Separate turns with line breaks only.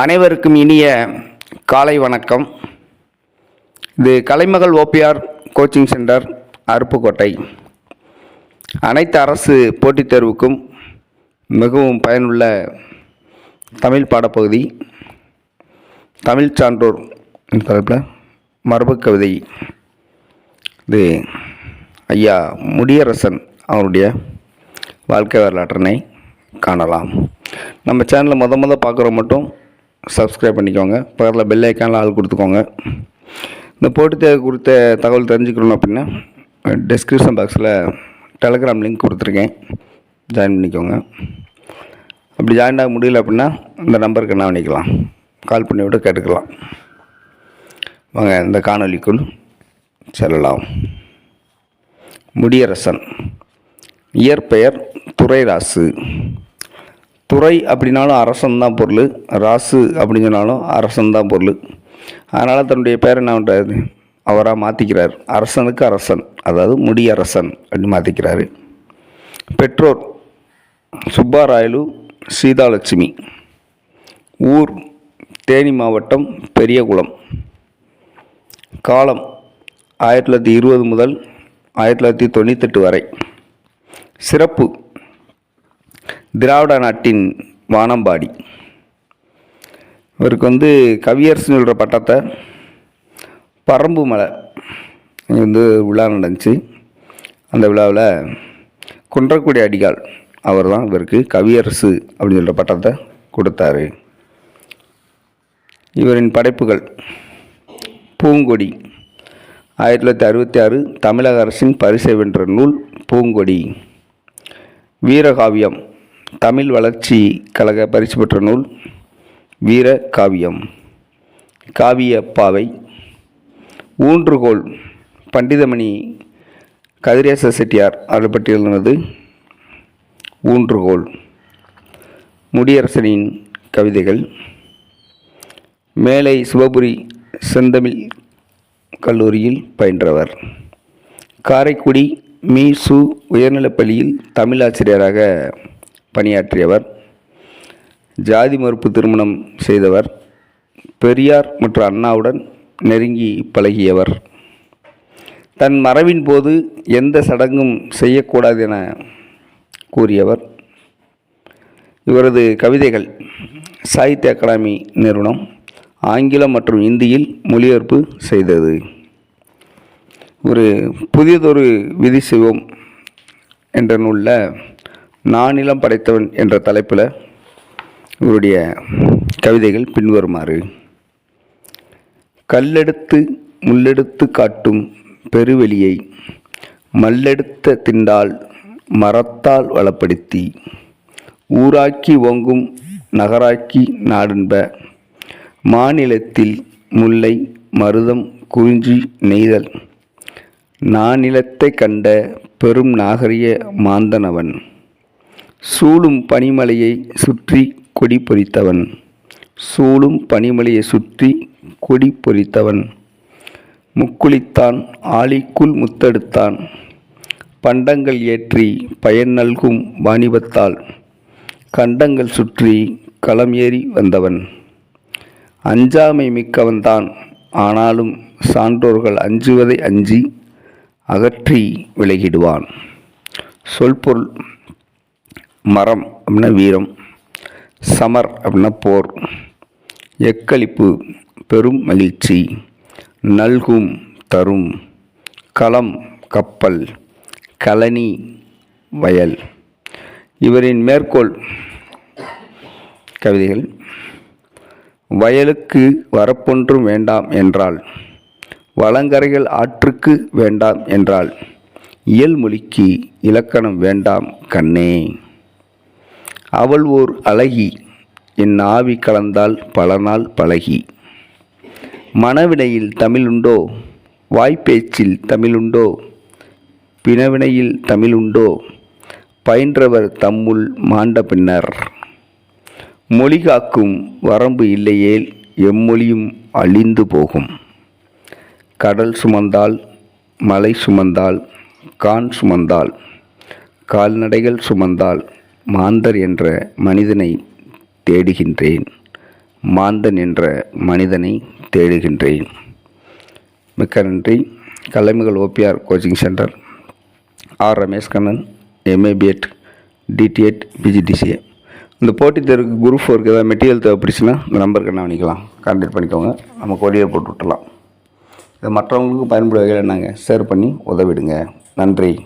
அனைவருக்கும் இனிய காலை வணக்கம். இது Kalaimagal OPR coaching centre Aruppukottai. அனைத்து அரசு போட்டித் தேர்வுக்கும் மிகவும் பயனுள்ள தமிழ் பாடப்பகுதி தமிழ் சான்றோர் இந்த தலைப்பில் மரபு கவிதை. இது ஐயா முடியரசன் அவருடைய வாழ்க்கை வரலாற்றினை காணலாம். நம்ம சேனலில் மொத மொதல் பார்க்குறவங்க மட்டும் சப்ஸ்கிரைப் பண்ணிக்கோங்க. பக்கத்தில் பெல் ஐக்கானில் ஆள் கொடுத்துக்கோங்க. இந்த போட்டித் தேர்வு குறித்த தகவல் தெரிஞ்சுக்கணும் அப்படின்னா டெஸ்கிரிப்ஷன் பாக்ஸில் டெலகிராம் லிங்க் கொடுத்துருக்கேன். ஜாயின் பண்ணிக்கோங்க. அப்படி ஜாயின் ஆக முடியல அப்படின்னா இந்த நம்பருக்கு என்ன பண்ணிக்கலாம்? கால் பண்ணி விட்டு கேட்டுக்கலாம். வாங்க இந்த காணொலிக்குள் செல்லலாம். முடியரசன். இயற்பெயர் துரைராசு. துறை அப்படின்னாலும் அரசன் தான் பொருள் ராசு அப்படின்னு சொன்னாலும் அரசன் தான் பொருள். அதனால் தன்னுடைய பேர் என்ன பண்ணுறாரு அவராக மாற்றிக்கிறார் அரசனுக்கு அரசன் அதாவது முடியரசன் அப்படின்னு மாற்றிக்கிறாரு பெற்றோர் சுப்பாராயலு சீதாலட்சுமி. ஊர் தேனி மாவட்டம் பெரியகுளம். காலம் ஆயிரத்தி தொள்ளாயிரத்தி இருபது முதல் ஆயிரத்தி தொள்ளாயிரத்தி தொண்ணூத்தெட்டு வரை. சிறப்பு திராவிட நாட்டின் வானம்பாடி. இவருக்கு வந்து கவியரசுன்னு சொல்கிற பட்டத்தை பரம்பு மலை வந்து விழா நடந்துச்சு. அந்த விழாவில் குன்றக்குடி அடிகால் அவர் தான் இவருக்கு கவியரசு அப்படின்னு சொல்கிற பட்டத்தை கொடுத்தாரு. இவரின் படைப்புகள் பூங்கொடி. ஆயிரத்தி தொள்ளாயிரத்தி அறுபத்தி ஆறு தமிழக அரசின் பரிசை வென்ற நூல் பூங்கொடி. வீரகாவியம் தமிழ் வளர்ச்சி கழக பரிசு பெற்ற நூல் வீர காவியம். காவிய பாவை ஊன்றுகோல் பண்டிதமணி கதிரேச செட்டியார் அதை பற்றி ஊன்றுகோல். முடியரசனின் கவிதைகள். மேலை சிவபுரி செந்தமிழ் கல்லூரியில் பயின்றவர். காரைக்குடி மீ சு உயர்நிலைப்பள்ளியில் தமிழாசிரியராக பணியாற்றியவர். ஜாதி மறுப்பு திருமணம் செய்தவர். பெரியார் மற்றும் அண்ணாவுடன் நெருங்கி பழகியவர். தன் மறைவின் போது எந்த சடங்கும் செய்யக்கூடாது என கூறியவர். இவரது கவிதைகள் சாகித்ய அகாடமி நிறுவனம் ஆங்கிலம் மற்றும் இந்தியில் மொழிபெயர்ப்பு செய்தது. ஒரு புதியதொரு விதி சிவம் என்ற நூலில் நானிலம் படைத்தவன் என்ற தலைப்பில் இவருடைய கவிதைகள் பின்வருமாறு. கல்லெடுத்து முள்ளெடுத்து காட்டும் பெருவெளியை மல்லெடுத்த திண்டால் மரத்தால் வளப்படுத்தி ஊராக்கி ஓங்கும் நகராக்கி நாடென்ப மாநிலத்தில் முல்லை மருதம் குறிஞ்சி நெய்தல். நானிலத்தை கண்ட பெரும் நாகரிக மாந்தனவன். சூழும் பனிமலையை சுற்றி கொடி பொறித்தவன். சூழும் பனிமலையை சுற்றி கொடி பொறித்தவன். முக்குளித்தான் ஆலிக்குள் முத்தெடுத்தான். பண்டங்கள் ஏற்றி பயன் நல்கும் வாணிபத்தால் கண்டங்கள் சுற்றி களம் ஏறி வந்தவன். அஞ்சாமை மிக்கவன்தான் ஆனாலும் சான்றோர்கள் அஞ்சுவதை அஞ்சி அகற்றி விலகிடுவான். சொல்பொருள் மரம் அப்படின்னா வீரம் சமர் அப்படின்னா போர் எக்களிப்பு பெரும் மகிழ்ச்சி நல்கும் தரும் களம் கப்பல் கலனி வயல். இவரின் மேற்கோள் கவிதைகள் வயலுக்கு வரப்பொன்றும் வேண்டாம் என்றால் வளங்கரைகள் ஆற்றுக்கு வேண்டாம் என்றால் இயல்மொழிக்கு இலக்கணம் வேண்டாம் கண்ணே. அவள் ஓர் அழகி. என் ஆவி கலந்தால் பல நாள் பழகி. மனவினையில் தமிழுண்டோ? வாய்ப்பேச்சில் தமிழுண்டோ? பிணவினையில் தமிழுண்டோ? பயின்றவர் தம்முள் மாண்ட பின்னர். மொழி காக்கும் வரம்பு இல்லையேல் எம்மொழியும் அழிந்து போகும். கடல் சுமந்தால் மலை சுமந்தால் கான் சுமந்தால் கால்நடைகள் சுமந்தால் மாந்தர் என்ற மனிதனை தேடுகின்றேன். மாந்தன் என்ற மனிதனை தேடுகின்றேன். மிக்க நன்றி. Kalaimagal OPR coaching centre. R. Ramesh Kannan MA BEd DTEd PGDCA இந்த போட்டித் தேர்வுக்கு குரூப் ஃபோருக்கு ஏதாவது மெட்டீரியல் தேவைப்படுச்சுன்னா இந்த நம்பருக்கு என்ன பண்ணிக்கலாம்? கான்டாக்ட் பண்ணிக்கோங்க. நம்ம கொரியர் போட்டு விட்டுலாம் இதை மற்றவங்களுக்கும் பயன்படுற வகையில் நாங்கள் ஷேர் பண்ணி உதவிடுங்க. நன்றி.